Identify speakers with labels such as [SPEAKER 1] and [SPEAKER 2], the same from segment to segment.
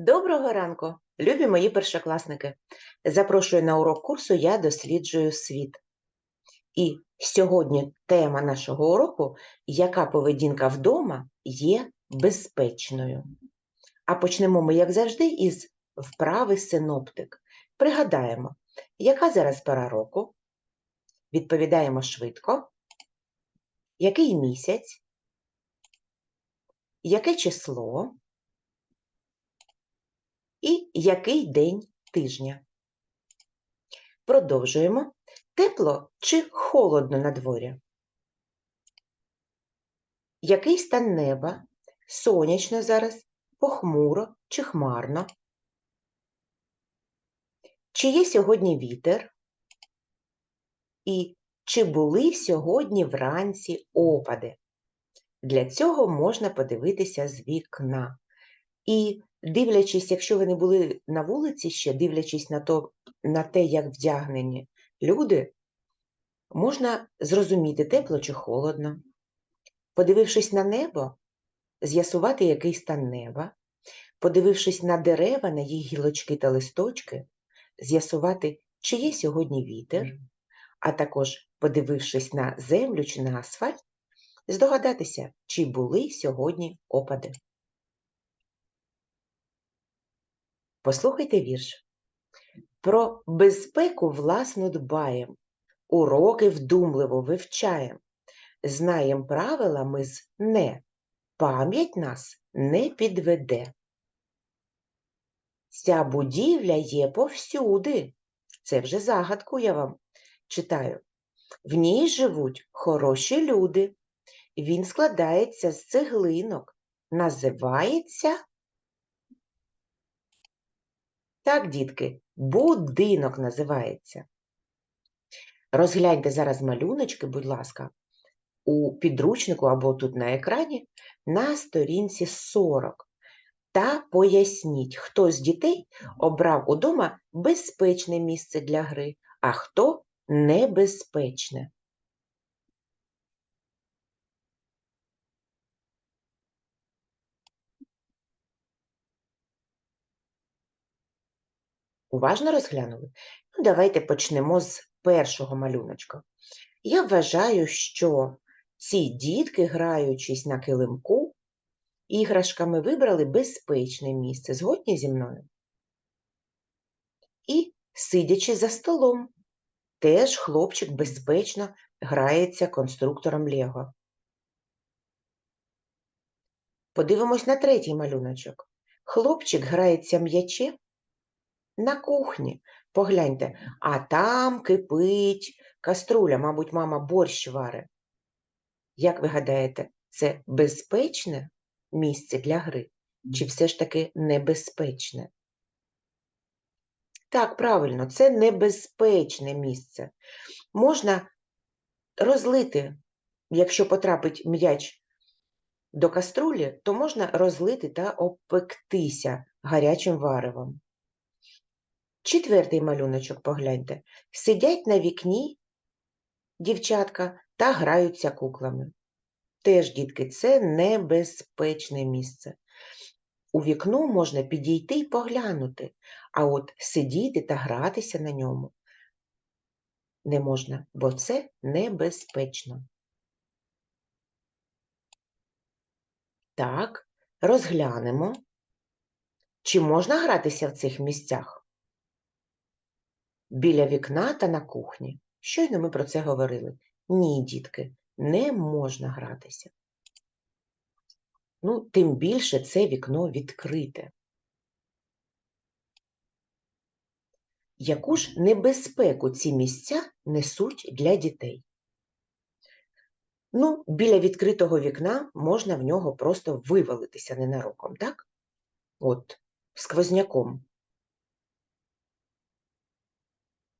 [SPEAKER 1] Доброго ранку, любі мої першокласники. Запрошую на урок курсу Я досліджую світ. І сьогодні тема нашого уроку Яка поведінка вдома є безпечною. А почнемо ми, як завжди, із вправи синоптик. Пригадаємо, яка зараз пора року? Відповідаємо швидко. Який місяць? Яке число? І який день тижня. Продовжуємо. Тепло чи холодно на дворі? Який стан неба? Сонячно зараз, похмуро чи хмарно? Чи є сьогодні вітер? І чи були сьогодні вранці опади? Для цього можна подивитися з вікна. І дивлячись, якщо ви не були на вулиці ще, дивлячись на, то, на те, як вдягнені люди, можна зрозуміти, тепло чи холодно. Подивившись на небо, з'ясувати, який стан неба, подивившись на дерева, на їх гілочки та листочки, з'ясувати, чи є сьогодні вітер, а також, подивившись на землю чи на асфальт, здогадатися, чи були сьогодні опади. Послухайте вірш. Про безпеку власну дбаєм, уроки вдумливо вивчаєм, знаєм правила ми з не, пам'ять нас не підведе. Ця будівля є повсюди. Це вже загадку я вам читаю. В ній живуть хороші люди. Він складається з цеглинок, називається Так, дітки, будинок називається. Розгляньте зараз малюночки, будь ласка, у підручнику або тут на екрані на сторінці 40. Та поясніть, хто з дітей обрав удома безпечне місце для гри, а хто небезпечне. Уважно розглянули? Ну, давайте почнемо з першого малюночка. Я вважаю, що ці дітки, граючись на килимку, іграшками вибрали безпечне місце. Згодні зі мною? І, сидячи за столом, теж хлопчик безпечно грається конструктором Лего. Подивимось на третій малюночок. Хлопчик грається м'ячем на кухні. Погляньте, а там кипить каструля, мабуть, мама борщ варить. Як ви гадаєте, це безпечне місце для гри? Чи все ж таки небезпечне? Так, правильно, це небезпечне місце. Можна розлити, якщо потрапить м'яч до каструлі, то можна розлити та обпектися гарячим варевом. Четвертий малюночок погляньте. Сидять на вікні дівчатка та граються куклами. Теж, дітки, це небезпечне місце. У вікно можна підійти і поглянути, а от сидіти та гратися на ньому не можна, бо це небезпечно. Так, розглянемо, чи можна гратися в цих місцях? Біля вікна та на кухні. Щойно ми про це говорили. Ні, дітки, не можна гратися. Ну, тим більше це вікно відкрите. Яку ж небезпеку ці місця несуть для дітей? Ну, біля відкритого вікна можна в нього просто вивалитися ненароком, так? От, сквозняком.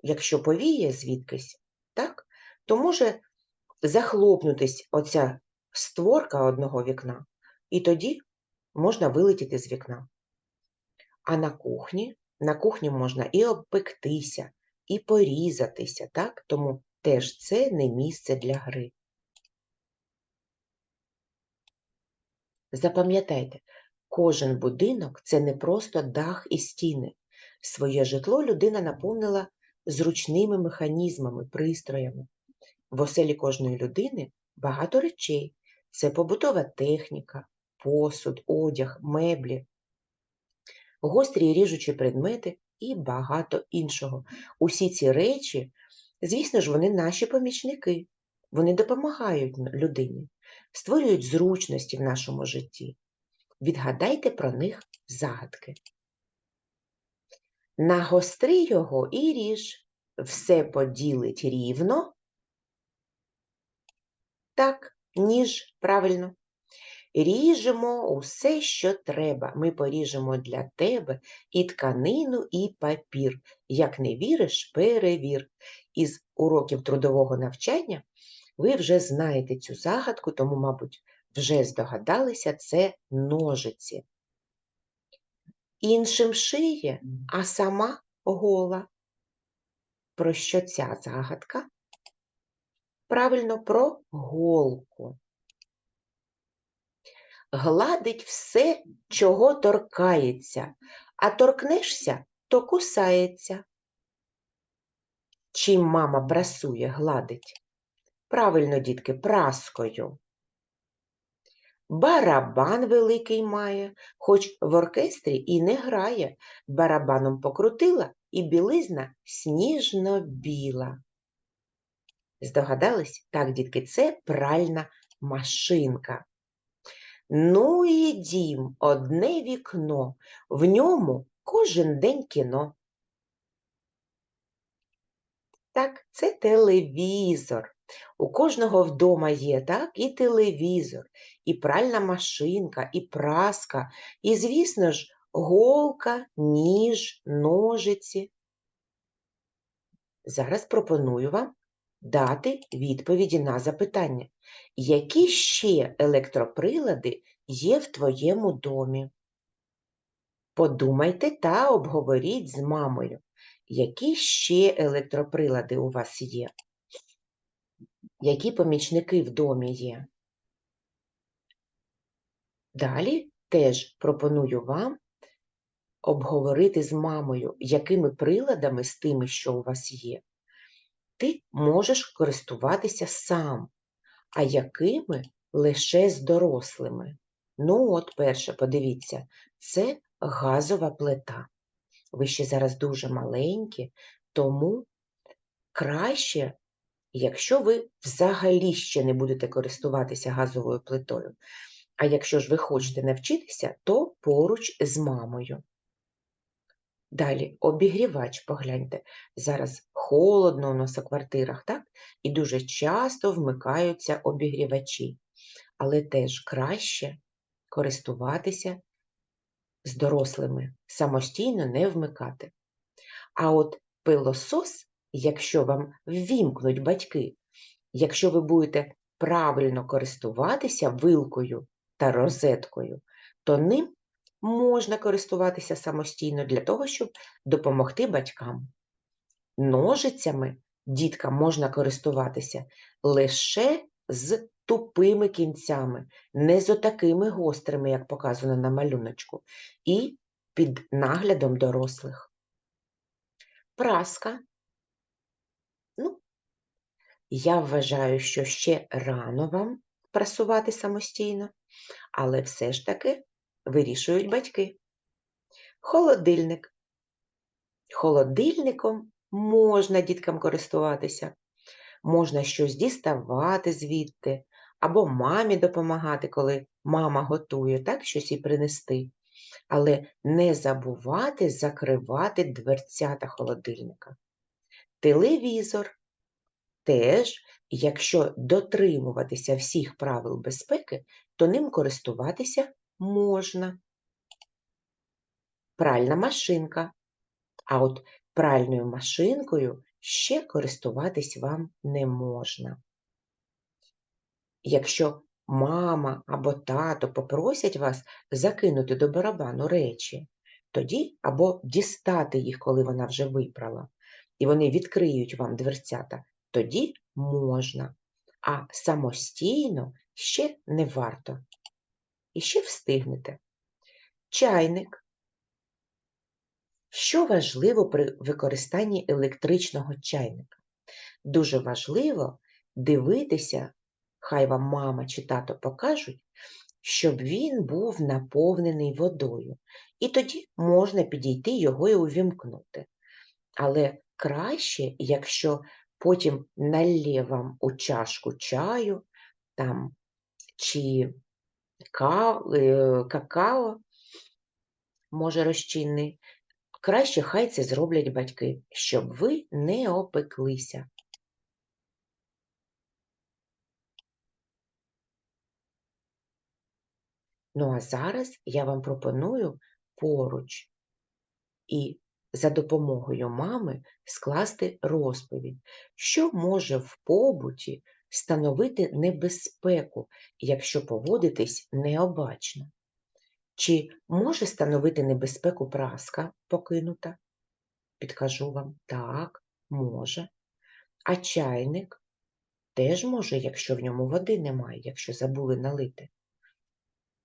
[SPEAKER 1] Якщо повіє звідкись, так, то може захлопнутись оця створка одного вікна, і тоді можна вилетіти з вікна. А на кухні, на кухні можна і обпектися, і порізатися, так? Тому теж це не місце для гри. Запам'ятайте, Кожен будинок це не просто дах і стіни. Своє житло людина наповнила зручними механізмами, пристроями. В оселі кожної людини багато речей. Це побутова техніка, посуд, одяг, меблі, гострі і ріжучі предмети і багато іншого. Усі ці речі, звісно ж, вони наші помічники. Вони допомагають людині, створюють зручності в нашому житті. Відгадайте про них загадки. Нагостри його і ріж, все поділить рівно. Так, ніж, правильно. Ріжемо усе, що треба. Ми поріжемо для тебе і тканину, і папір. Як не віриш, перевір. Із уроків трудового навчання ви вже знаєте цю загадку, тому, мабуть, вже здогадалися, це ножиці. Іншим шиє, а сама гола. Про що ця загадка? Правильно, про голку. Гладить все, чого торкається, а торкнешся, то кусається. Чим мама прасує, гладить? Правильно, дітки, праскою. Барабан великий має, хоч в оркестрі і не грає. Барабаном покрутила і білизна сніжно-біла. Здогадались? Так, дітки, це пральна машинка. Ну і дім, одне вікно, в ньому кожен день кіно. Так, це телевізор. У кожного вдома є, так, і телевізор, і пральна машинка, і праска, і, звісно ж, голка, ніж, ножиці. Зараз пропоную вам дати відповіді на запитання, які ще електроприлади є в твоєму домі? Подумайте та обговоріть з мамою, які ще електроприлади у вас є які помічники в домі є. Далі теж пропоную вам обговорити з мамою, якими приладами з тими, що у вас є, ти можеш користуватися сам, а якими лише з дорослими. Ну, от, перше, подивіться, це газова плита. Ви ще зараз дуже маленькі, тому краще якщо ви взагалі ще не будете користуватися газовою плитою. А якщо ж ви хочете навчитися, то поруч з мамою. Далі обігрівач, погляньте, зараз холодно у нас у квартирах, так? І дуже часто вмикаються обігрівачі, але теж краще користуватися з дорослими, самостійно не вмикати. А от пилосос якщо вам ввімкнуть батьки, якщо ви будете правильно користуватися вилкою та розеткою, то ним можна користуватися самостійно для того, щоб допомогти батькам. Ножицями діткам можна користуватися лише з тупими кінцями, не з отакими гострими, як показано на малюночку, і під наглядом дорослих. Праска я вважаю, що ще рано вам прасувати самостійно, але все ж таки вирішують батьки. Холодильник. Холодильником можна діткам користуватися, можна щось діставати звідти, або мамі допомагати, коли мама готує, так щось і принести. Але не забувати закривати дверцята холодильника. Телевізор теж, якщо дотримуватися всіх правил безпеки, то ним користуватися можна. Пральна машинка. А от пральною машинкою ще користуватись вам не можна. Якщо мама або тато попросять вас закинути до барабану речі, тоді або дістати їх, коли вона вже випрала, і вони відкриють вам дверцята, тоді можна, а самостійно ще не варто. І ще встигнете. чайник. Що важливо при використанні електричного чайника? Дуже важливо дивитися, хай вам мама чи тато покажуть, щоб він був наповнений водою. І тоді можна підійти його і увімкнути. Але краще, якщо потім налє вам у чашку чаю там, чи е, какао, може розчинний, краще хай це зроблять батьки, щоб ви не опеклися. Ну а зараз я вам пропоную поруч і за допомогою мами скласти розповідь, що може в побуті становити небезпеку, якщо поводитись необачно. Чи може становити небезпеку праска покинута? Підкажу вам, так, може. А чайник теж може, якщо в ньому води немає, якщо забули налити.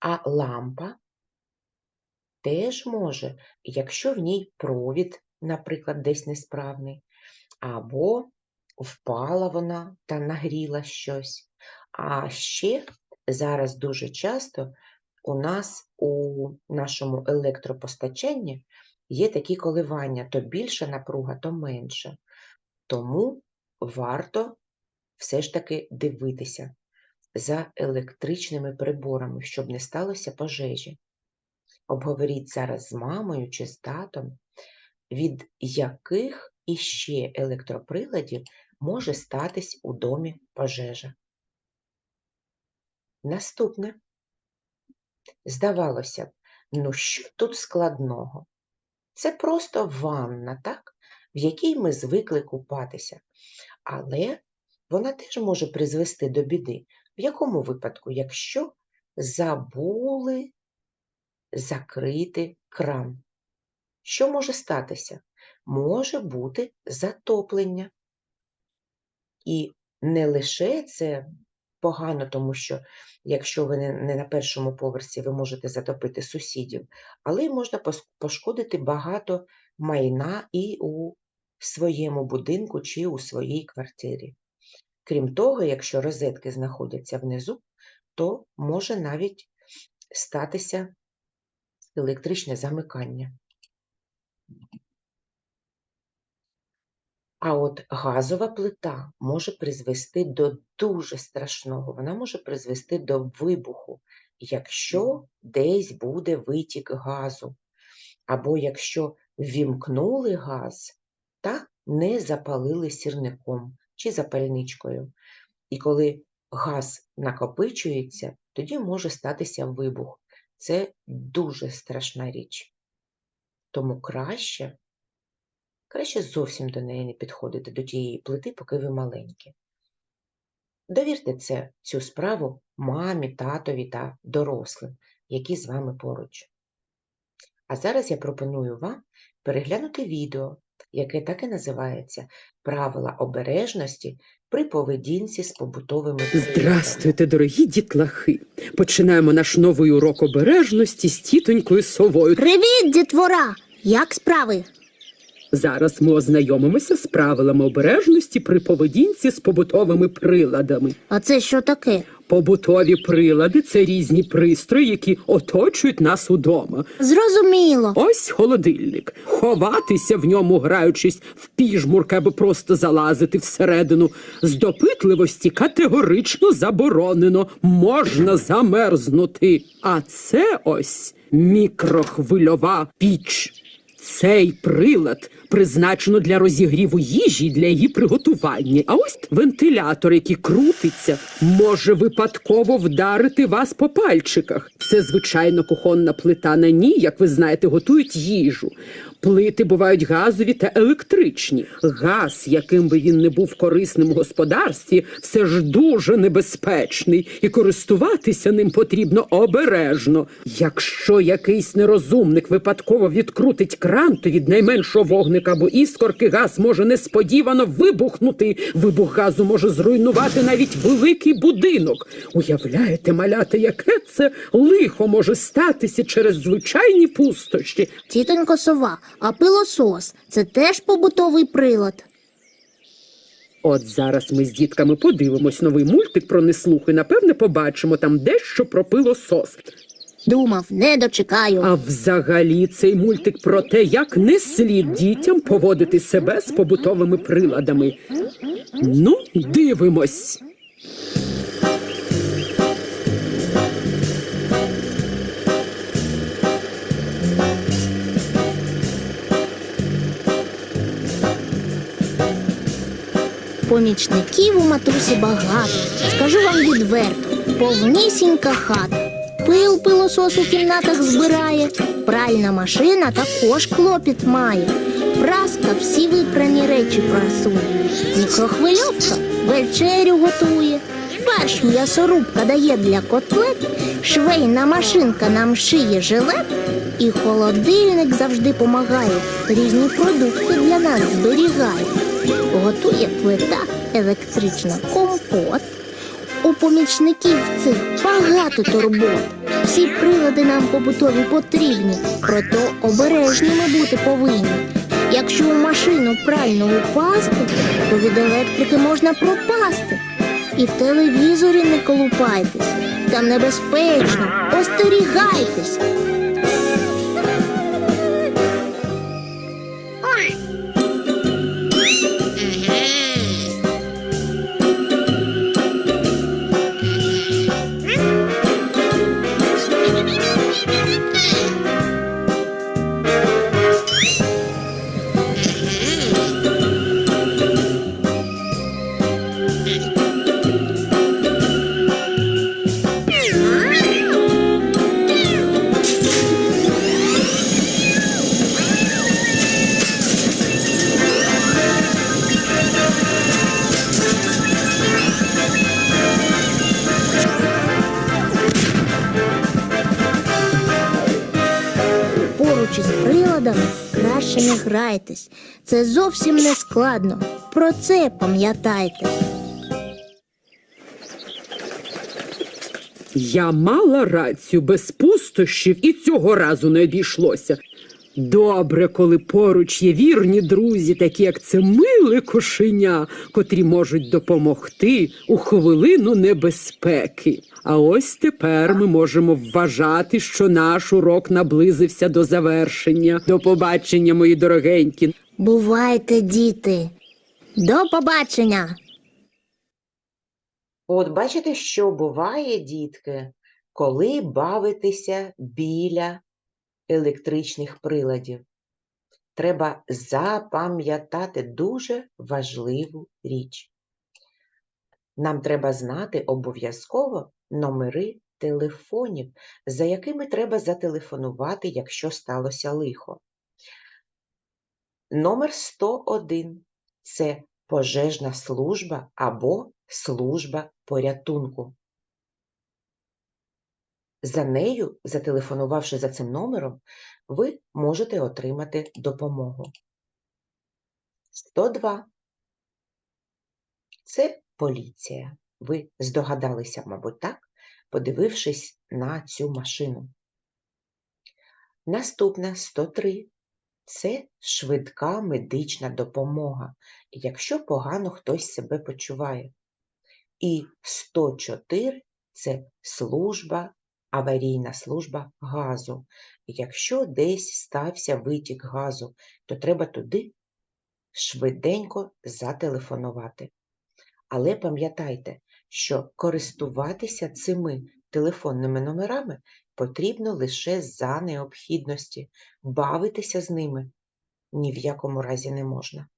[SPEAKER 1] А лампа теж може, якщо в ній провід, наприклад, десь несправний, або впала вона та нагріла щось. А ще зараз дуже часто у нас у нашому електропостачанні є такі коливання, то більша напруга, то менша. Тому варто все ж таки дивитися за електричними приборами, щоб не сталося пожежі. Обговоріть зараз з мамою чи з татом, від яких іще електроприладів може статись у домі пожежа. Наступне. Здавалося б, ну що тут складного? Це просто ванна, так? в якій ми звикли купатися. Але вона теж може призвести до біди. В якому випадку, якщо забули закрити кран? Що може статися? Може бути затоплення. І не лише це погано, тому що якщо ви не на першому поверсі, ви можете затопити сусідів, але й можна пошкодити багато майна і у своєму будинку чи у своїй квартирі. Крім того, якщо розетки знаходяться внизу, то може навіть статися електричне замикання. А от газова плита може призвести до дуже страшного, вона може призвести до вибуху, якщо десь буде витік газу, або якщо ввімкнули газ та не запалили сірником чи запальничкою. І коли газ накопичується, тоді може статися вибух. Це дуже страшна річ. Тому краще краще зовсім до неї не підходити, до тієї плити, поки ви маленькі. Довірте це, цю справу мамі, татові та дорослим, які з вами поруч. А зараз я пропоную вам переглянути відео, яке так і називається Правила обережності при поведінці з побутовими приладами».
[SPEAKER 2] Здрастуйте, дорогі дітлахи. Починаємо наш новий урок обережності з тітонькою совою.
[SPEAKER 3] Привіт, дітвора! Як справи?
[SPEAKER 2] Зараз ми ознайомимося з правилами обережності при поведінці з побутовими приладами.
[SPEAKER 3] А це що таке?
[SPEAKER 2] Побутові прилади це різні пристрої, які оточують нас удома.
[SPEAKER 3] Зрозуміло.
[SPEAKER 2] Ось холодильник. Ховатися в ньому, граючись в піжмурки, аби просто залазити всередину. З допитливості категорично заборонено. Можна замерзнути. А це ось мікрохвильова піч. Цей прилад призначено для розігріву їжі для її приготування. А ось вентилятор, який крутиться, може випадково вдарити вас по пальчиках. Це звичайно кухонна плита на ній, як ви знаєте, готують їжу. Плити бувають газові та електричні. Газ, яким би він не був корисним у господарстві, все ж дуже небезпечний, і користуватися ним потрібно обережно. Якщо якийсь нерозумник випадково відкрутить кран, квадранту від найменшого вогника або іскорки газ може несподівано вибухнути. Вибух газу може зруйнувати навіть великий будинок. Уявляєте, маляти, яке це лихо може статися через звичайні пустощі.
[SPEAKER 3] Тітонько сова, а пилосос це теж побутовий прилад.
[SPEAKER 2] От зараз ми з дітками подивимось новий мультик про неслух і напевне побачимо там дещо про пилосос.
[SPEAKER 3] Думав, не дочекаю.
[SPEAKER 2] А взагалі цей мультик про те, як не слід дітям поводити себе з побутовими приладами. Ну, дивимось.
[SPEAKER 3] Помічників у матусі багато. Скажу вам відверто, повнісінька хата. Пил пилосос у кімнатах збирає, пральна машина також клопіт має. Праска всі випрані речі прасує. Мікрохвильовка вечерю готує. Фарш м'ясорубка дає для котлет, швейна машинка нам шиє жилет, і холодильник завжди помагає, різні продукти для нас зберігає. Готує плита електрична компот. У помічників цих багато турбот. Всі прилади нам побутові потрібні, проте обережними бути повинні. Якщо у машину прально упасти, то від електрики можна пропасти. І в телевізорі не колупайтесь. Там небезпечно. Остерігайтесь. Краще не грайтесь. Це зовсім не складно. Про це пам'ятайте.
[SPEAKER 2] Я мала рацію без пустощів і цього разу не обійшлося. Добре, коли поруч є вірні друзі, такі як це миле кошеня, котрі можуть допомогти у хвилину небезпеки. А ось тепер ми можемо вважати, що наш урок наблизився до завершення. До побачення, мої дорогенькі.
[SPEAKER 3] Бувайте, діти. До побачення!
[SPEAKER 1] От бачите, що буває, дітки, коли бавитися біля електричних приладів. Треба запам'ятати дуже важливу річ. Нам треба знати обов'язково номери телефонів, за якими треба зателефонувати, якщо сталося лихо. Номер 101 – це пожежна служба або служба порятунку. За нею, зателефонувавши за цим номером, ви можете отримати допомогу. 102 – це поліція. Ви здогадалися, мабуть, так, подивившись на цю машину. Наступна 103 – це швидка медична допомога, якщо погано хтось себе почуває. І 104 – це служба, аварійна служба газу. Якщо десь стався витік газу, то треба туди швиденько зателефонувати. Але пам'ятайте, що користуватися цими телефонними номерами потрібно лише за необхідності. Бавитися з ними ні в якому разі не можна.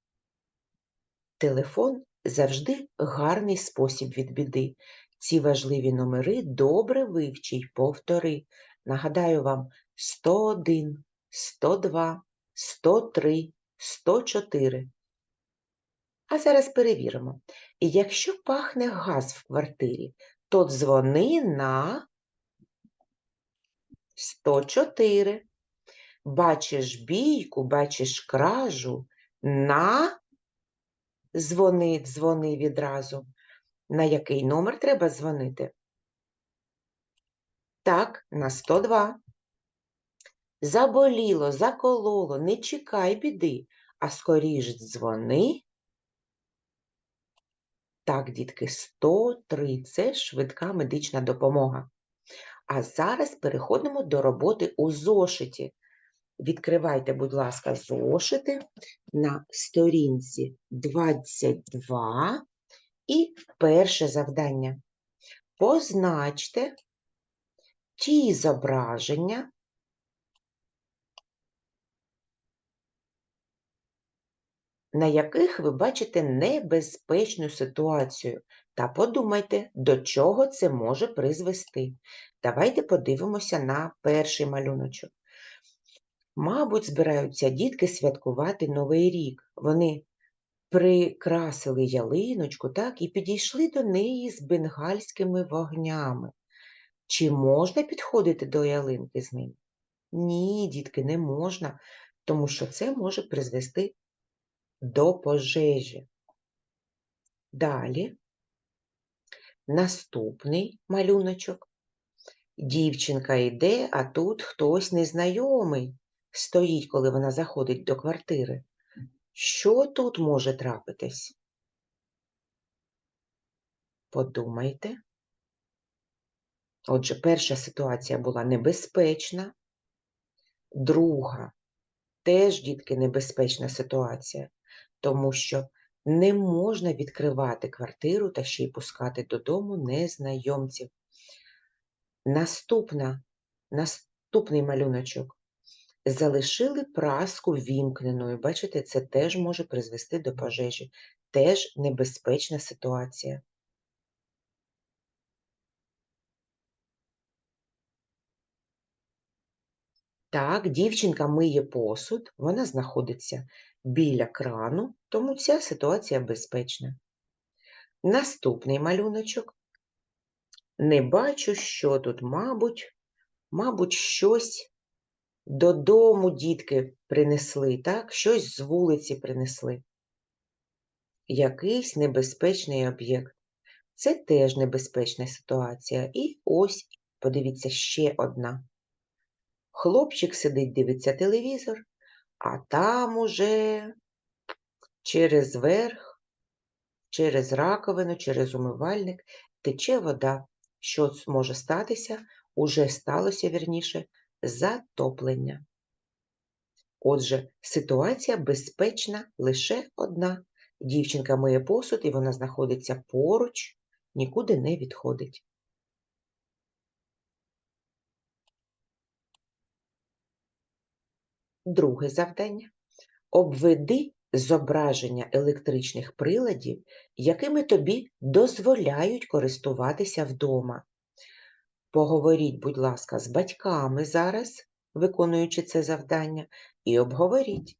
[SPEAKER 1] Телефон завжди гарний спосіб від біди. Ці важливі номери добре вивчи й повтори. Нагадаю вам 101, 102, 103, 104. А зараз перевіримо. Якщо пахне газ в квартирі, то дзвони на 104. Бачиш бійку, бачиш кражу, на дзвони, дзвони відразу. На який номер треба дзвонити? Так, на 102. Заболіло, закололо, не чекай біди, а скоріш дзвони. Так, дітки, 103 – це швидка медична допомога. А зараз переходимо до роботи у зошиті. Відкривайте, будь ласка, зошити на сторінці 22 і перше завдання. Позначте ті зображення, на яких ви бачите небезпечну ситуацію, та подумайте, до чого це може призвести. Давайте подивимося на перший малюночок. Мабуть, збираються дітки святкувати Новий рік. Вони прикрасили ялиночку, так, і підійшли до неї з бенгальськими вогнями. Чи можна підходити до ялинки з ним? Ні, дітки, не можна, тому що це може призвести до пожежі. Далі наступний малюночок. Дівчинка йде, а тут хтось незнайомий стоїть, коли вона заходить до квартири. Що тут може трапитись? Подумайте. Отже, перша ситуація була небезпечна, друга теж, дітки, небезпечна ситуація, тому що не можна відкривати квартиру та ще й пускати додому незнайомців. Наступна, наступний малюночок. Залишили праску вімкненою. Бачите, це теж може призвести до пожежі. Теж небезпечна ситуація. Так, дівчинка миє посуд, вона знаходиться біля крану, тому ця ситуація безпечна. Наступний малюночок. Не бачу, що тут, мабуть, мабуть, щось додому дітки принесли, так? Щось з вулиці принесли. Якийсь небезпечний об'єкт. Це теж небезпечна ситуація. І ось, подивіться, ще одна. Хлопчик сидить, дивиться телевізор, а там уже через верх, через раковину, через умивальник тече вода. Що може статися? Уже сталося, вірніше, затоплення. Отже, ситуація безпечна лише одна. Дівчинка миє посуд, і вона знаходиться поруч, нікуди не відходить. Друге завдання. Обведи зображення електричних приладів, якими тобі дозволяють користуватися вдома. Поговоріть, будь ласка, з батьками зараз, виконуючи це завдання, і обговоріть,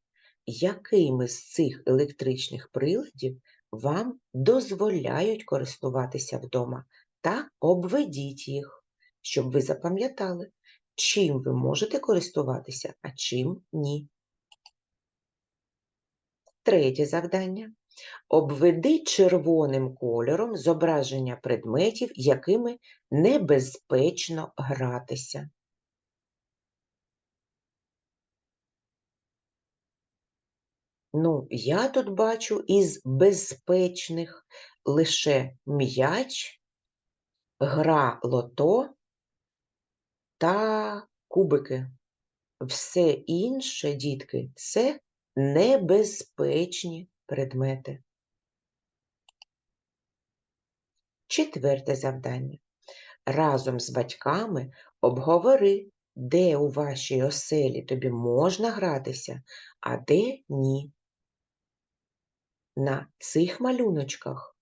[SPEAKER 1] якими з цих електричних приладів вам дозволяють користуватися вдома, та обведіть їх, щоб ви запам'ятали, чим ви можете користуватися, а чим ні. Третє завдання. Обведи червоним кольором зображення предметів, якими небезпечно гратися. Ну, я тут бачу із безпечних лише м'яч, гра лото та кубики. Все інше, дітки, це небезпечні предмети. Четверте завдання. Разом з батьками обговори, де у вашій оселі тобі можна гратися, а де ні. На цих малюночках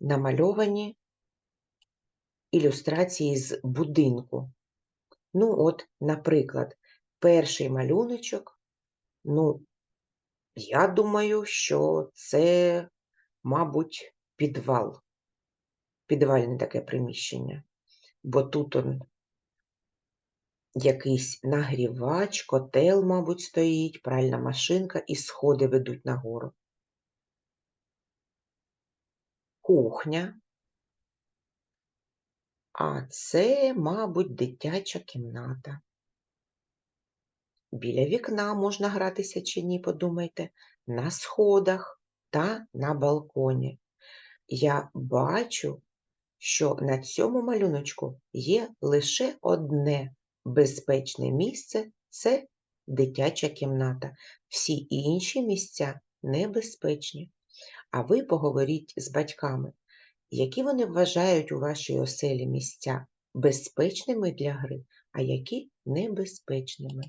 [SPEAKER 1] намальовані ілюстрації з будинку. Ну, от, наприклад, перший малюночок, ну, я думаю, що це, мабуть, підвал. Підвальне таке приміщення. Бо тут он якийсь нагрівач, котел, мабуть, стоїть, пральна машинка і сходи ведуть нагору. Кухня. А це, мабуть, дитяча кімната. Біля вікна можна гратися чи ні, подумайте, на сходах та на балконі. Я бачу, що на цьому малюночку є лише одне безпечне місце це дитяча кімната. Всі інші місця небезпечні. А ви поговоріть з батьками, які вони вважають у вашій оселі місця безпечними для гри, а які небезпечними.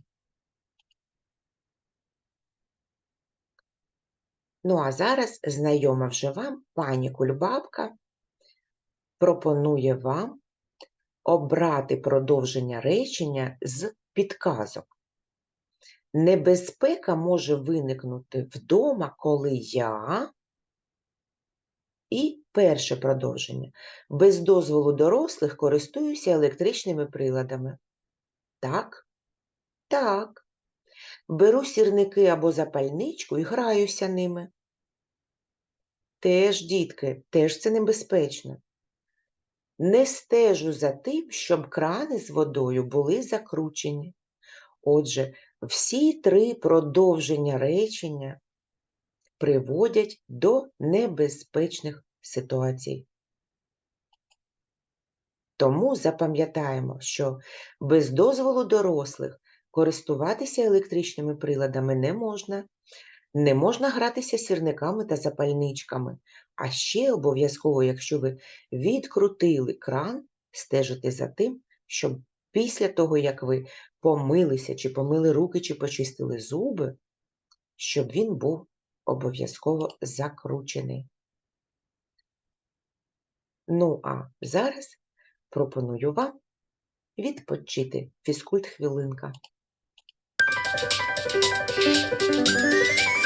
[SPEAKER 1] Ну а зараз знайома вже вам пані Кульбабка пропонує вам обрати продовження речення з підказок. Небезпека може виникнути вдома, коли я. І перше продовження. Без дозволу дорослих користуюся електричними приладами. Так? Так. Беру сірники або запальничку і граюся ними. Теж, дітки, теж це небезпечно. Не стежу за тим, щоб крани з водою були закручені. Отже, всі три продовження речення приводять до небезпечних ситуацій. Тому запам'ятаємо, що без дозволу дорослих користуватися електричними приладами не можна, не можна гратися сірниками та запальничками, а ще обов'язково, якщо ви відкрутили кран, стежити за тим, щоб після того, як ви помилися, чи помили руки, чи почистили зуби, щоб він був обов'язково закручений. Ну, а зараз пропоную вам відпочити фізкульт хвилинка.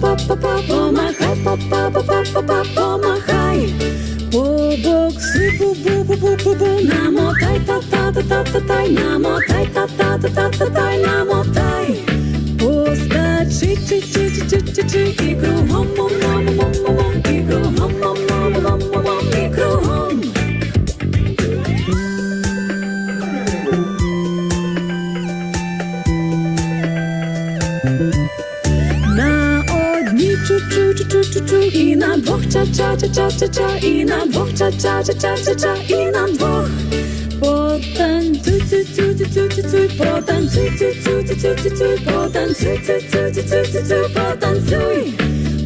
[SPEAKER 4] помахай, помахай. Побокси, бу-бу-бу-бу-бу-бу, намотай, та-та-та-та-та-тай, намотай, та-та-та-та-та-тай, намотай. постачи, чи-чи-чи-чи-чи-чи, і кругом, мом-мом-мом-мом-мом, і кругом, ча-ча-ча-ча-ча-ча, і на двох ча-ча-ча-ча-ча-ча, і на двох. Потанцюй, цю цю цю цю цю цю потанцюй, цю цю цю цю цю цю потанцюй, цю цю цю цю цю цю потанцюй.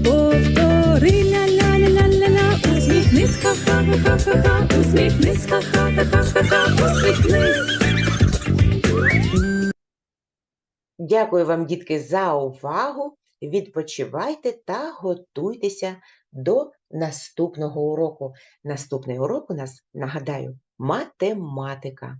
[SPEAKER 4] Повтори ля-ля-ля-ля-ля-ля, усміхнись, ха-ха-ха-ха-ха, усміхнись, ха-ха-ха-ха-ха, усміхнись.
[SPEAKER 1] Дякую вам, дітки, за увагу. Відпочивайте та готуйтеся до наступного уроку. Наступний урок у нас, нагадаю, математика.